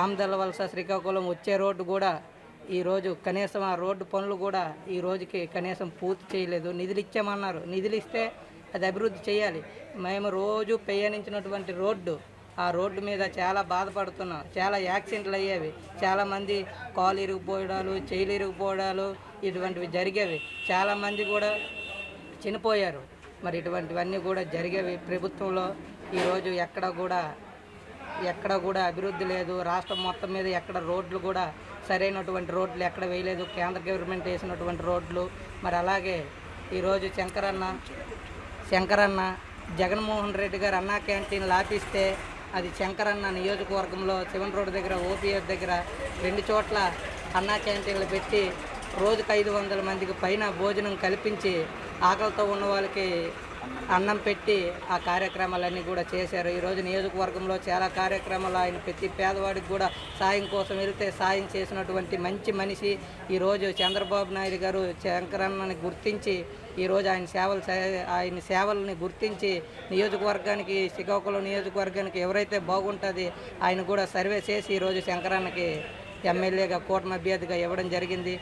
ఆమదల వలస శ్రీకాకుళం వచ్చే రోడ్డు కూడా ఈరోజు కనీసం ఆ రోడ్డు పనులు కూడా ఈ రోజుకి కనీసం పూర్తి చేయలేదు. నిధులు ఇచ్చామన్నారు నిధులు ఇస్తే అది అభివృద్ధి చేయాలి. మేము రోజు ప్రయాణించినటువంటి రోడ్డు ఆ రోడ్డు మీద చాలా బాధపడుతున్నాం. చాలా యాక్సిడెంట్లు అయ్యేవి. చాలామంది కాలు ఇరిగిపోవడాలు చేయలు ఇరిగిపోవడాలు ఇటువంటివి జరిగేవి. చాలామంది కూడా చనిపోయారు. మరి ఇటువంటివన్నీ కూడా జరిగేవి ప్రభుత్వంలో. ఈరోజు ఎక్కడ కూడా ఎక్కడ కూడా అభివృద్ధి లేదు. రాష్ట్రం మొత్తం మీద ఎక్కడ రోడ్లు కూడా సరైనటువంటి రోడ్లు ఎక్కడ వేయలేదు. కేంద్ర గవర్నమెంట్ వేసినటువంటి రోడ్లు. మరి అలాగే ఈరోజు శంకరన్న శంకరన్న జగన్మోహన్ రెడ్డి గారు అన్నా క్యాంటీన్ లాపిస్తే అది శంకరన్న నియోజకవర్గంలో శివన్ రోడ్ దగ్గర ఓపీఎస్ దగ్గర రెండు చోట్ల అన్నా క్యాంటీన్లు పెట్టి రోజుకు ఐదు వందల మందికి పైన భోజనం కల్పించి ఆకలితో ఉన్న వాళ్ళకి అన్నం పెట్టి ఆ కార్యక్రమాలన్నీ కూడా చేశారు. ఈరోజు నియోజకవర్గంలో చాలా కార్యక్రమాలు ఆయన ప్రతి పేదవాడికి కూడా సాయం కోసం వెళ్తే సాయం చేసినటువంటి మంచి మనిషి ఈరోజు చంద్రబాబు నాయుడు గారు శంకరన్నని గుర్తించి ఈరోజు ఆయన సేవలు ఆయన సేవల్ని గుర్తించి నియోజకవర్గానికి శ్రీకాకుళం నియోజకవర్గానికి ఎవరైతే బాగుంటుంది ఆయన కూడా సర్వే చేసి ఈరోజు శంకరన్నకి ఎమ్మెల్యేగా కూటమి అభ్యర్థిగా ఇవ్వడం జరిగింది.